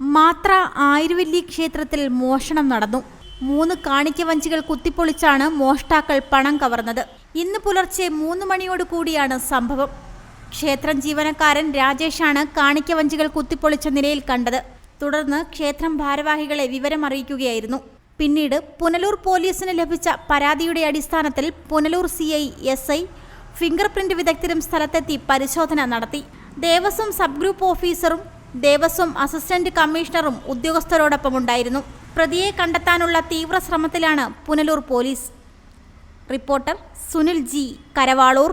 മാത്ര ആയിരവല്ലി ക്ഷേത്രത്തിൽ മോഷണം നടന്നു. മൂന്ന് കാണിക്ക വഞ്ചികൾ കുത്തിപ്പൊളിച്ചാണ് മോഷ്ടാക്കൾ പണം കവർന്നത്. ഇന്ന് പുലർച്ചെ മൂന്ന് മണിയോട് കൂടിയാണ് സംഭവം. ക്ഷേത്രം ജീവനക്കാരൻ രാജേഷാണ് കാണിക്ക വഞ്ചികൾ കുത്തിപ്പൊളിച്ച നിലയിൽ കണ്ടത്. തുടർന്ന് ക്ഷേത്രം ഭാരവാഹികളെ വിവരമറിയിക്കുകയായിരുന്നു. പിന്നീട് പുനലൂർ പോലീസിന് ലഭിച്ച പരാതിയുടെ അടിസ്ഥാനത്തിൽ Punalur C I S I fingerprint വിദഗ്ധരും സ്ഥലത്തെത്തി പരിശോധന നടത്തി. ദേവസ്വം സബ് ഗ്രൂപ്പ് ഓഫീസറും ദേവസ്വം അസിസ്റ്റന്റ് കമ്മീഷണറും ഉദ്യോഗസ്ഥരോടൊപ്പം ഉണ്ടായിരുന്നു. പ്രതിയെ കണ്ടെത്താനുള്ള തീവ്ര ശ്രമത്തിലാണ് Punalur police. Reporter Sunil G Karavalur.